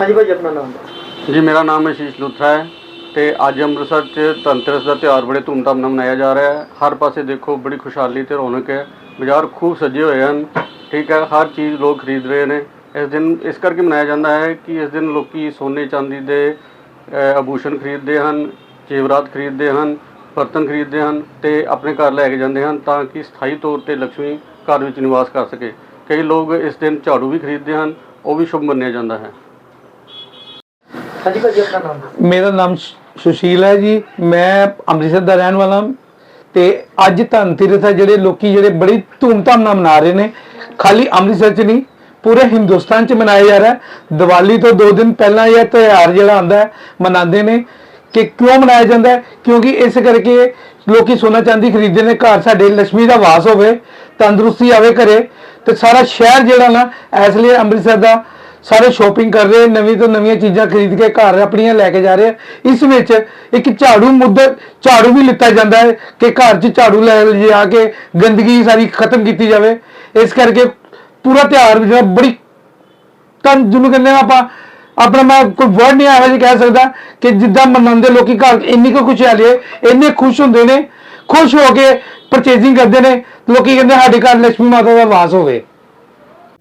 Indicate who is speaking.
Speaker 1: ਹਾਂਜੀ ਭਾਜੀ ਆਪਣਾ ਨਾਮ
Speaker 2: ਜੀ ਮੇਰਾ ਨਾਮ ਆਸ਼ੀਸ਼ ਲੁਥਰਾ ਹੈ ਤੇ ਅੱਜ ਅੰਮ੍ਰਿਤਸਰ 'ਚ ਧਨਤੇਰਸ ਦਾ ਤਿਉਹਾਰ ਬੜੇ ਧੂਮਧਾਮ ਨਾਲ ਮਨਾਇਆ ਜਾ ਰਿਹਾ ਹੈ। ਹਰ ਪਾਸੇ ਦੇਖੋ ਬੜੀ ਖੁਸ਼ਹਾਲੀ ਤੇ ਰੌਣਕ ਹੈ। ਬਾਜ਼ਾਰ ਖੂਬ ਸਜੇ ਹੋਏ ਹਨ ਠੀਕ ਹੈ ਹਰ ਚੀਜ਼ ਲੋਕ ਖਰੀਦ ਰਹੇ ਨੇ। ਇਸ ਦਿਨ ਇਸ ਕਰਕੇ ਮਨਾਇਆ ਜਾਂਦਾ ਹੈ ਕਿ ਇਸ ਦਿਨ ਲੋਕੀ ਸੋਨੇ ਚਾਂਦੀ ਦੇ ਅ, ਆਭੂਸ਼ਣ ਖਰੀਦਦੇ ਹਨ ਜੇਵਰਾਤ ਖਰੀਦਦੇ ਹਨ ਬਰਤਨ ਖਰੀਦਦੇ ਹਨ ਤੇ ਆਪਣੇ ਘਰ ਲੈ ਕੇ ਜਾਂਦੇ ਹਨ ਤਾਂ ਕਿ ਸਥਾਈ ਤੌਰ ਤੇ ਲక్ష్ਮੀ ਘਰ ਵਿੱਚ ਨਿਵਾਸ ਕਰ ਸਕੇ। ਕਈ ਲੋਕ ਇਸ ਦਿਨ ਝਾੜੂ ਵੀ ਖਰੀਦਦੇ ਹਨ ਉਹ ਵੀ ਸ਼ੁਭ ਮੰਨਿਆ ਜਾਂਦਾ ਹੈ।
Speaker 1: ਹਾਂਜੀ ਭਾਜੀ, ਆਪਣਾ ਨਾਮ
Speaker 3: ਮੇਰਾ ਨਾਮ ਸੁਸ਼ੀਲ ਹੈ ਜੀ। ਮੈਂ ਅੰਮ੍ਰਿਤਸਰ ਦਾ ਰਹਿਣ ਵਾਲਾ ਹਾਂ। ਤੇ ਅੱਜ ਧਨਤੇਰਸ ਹੈ ਜਿਹੜੇ ਲੋਕੀ ਜਿਹੜੇ ਬੜੀ ਧੂਮਧਾਮ ਨਾਲ ਮਨਾ ਰਹੇ ਨੇ। ਖਾਲੀ ਅੰਮ੍ਰਿਤਸਰ 'ਚ ਨਹੀਂ, ਪੂਰੇ ਹਿੰਦੁਸਤਾਨ 'ਚ ਮਨਾਇਆ ਜਾ ਰਿਹਾ ਦੀਵਾਲੀ ਤੋਂ 2 ਦਿਨ ਪਹਿਲਾਂ ਇਹ ਤਿਉਹਾਰ ਜਿਹੜਾ ਆਉਂਦਾ ਹੈ, ਮਨਾਉਂਦੇ ਨੇ ਕਿ ਕਿਉਂ ਮਨਾਇਆ ਜਾਂਦਾ ਹੈ? ਕਿਉਂਕਿ ਇਸ ਕਰਕੇ ਲੋਕੀ ਸੋਨਾ ਚਾਂਦੀ ਖਰੀਦਦੇ ਨੇ, ਘਰ ਸਾਡੇ ਲక్ష్ਮੀ ਦਾ ਵਾਸ ਹੋਵੇ, ਤੰਦਰੁਸਤੀ ਆਵੇ ਘਰੇ, ਤੇ ਸਾਰਾ ਸ਼ਹਿਰ ਜਿਹੜਾ ਨਾ, ਇਸ ਲਈ ਅੰਮ੍ਰਿਤਸਰ ਦਾ ਸਾਰੇ ਸ਼ੋਪਿੰਗ ਕਰ ਰਹੇ, ਨਵੀਂ ਤੋਂ ਨਵੀਆਂ ਚੀਜ਼ਾਂ ਖਰੀਦ ਕੇ ਘਰ ਆਪਣੀਆਂ ਲੈ ਕੇ ਜਾ ਰਹੇ ਆ। ਇਸ ਵਿੱਚ ਇੱਕ ਝਾੜੂ ਮੁੱਦਾ, ਝਾੜੂ ਵੀ ਲਿੱਤਾ ਜਾਂਦਾ ਹੈ ਕਿ ਘਰ 'ਚ ਝਾੜੂ ਲੈ ਜਾ ਕੇ ਗੰਦਗੀ ਸਾਰੀ ਖਤਮ ਕੀਤੀ ਜਾਵੇ ਇਸ ਕਰਕੇ ਪੂਰਾ ਤਿਉਹਾਰ ਜਿਹੜਾ ਬੜੀ ਤਾਂ ਜਿਹਨੂੰ ਕਹਿੰਦੇ ਆ ਆਪਾਂ, ਆਪਣਾ ਮੈਂ ਕੋਈ ਵਰਡ ਨਹੀਂ ਆਇਆ ਜੀ ਕਹਿ ਸਕਦਾ ਕਿ ਜਿੱਦਾਂ ਮਨਾਉਂਦੇ ਲੋਕੀ ਘਰ ਇੰਨੀ ਕੁ ਖੁਸ਼ਹਾਲੀ ਹੈ, ਇੰਨੇ ਖੁਸ਼ ਹੁੰਦੇ ਨੇ, ਖੁਸ਼ ਹੋ ਕੇ ਪਰਚੇਜ਼ਿੰਗ ਕਰਦੇ ਨੇ, ਲੋਕੀ ਕਹਿੰਦੇ ਸਾਡੇ ਘਰ ਲక్ష్ਮੀ ਮਾਤਾ ਦਾ ਵਾਸ ਹੋਵੇ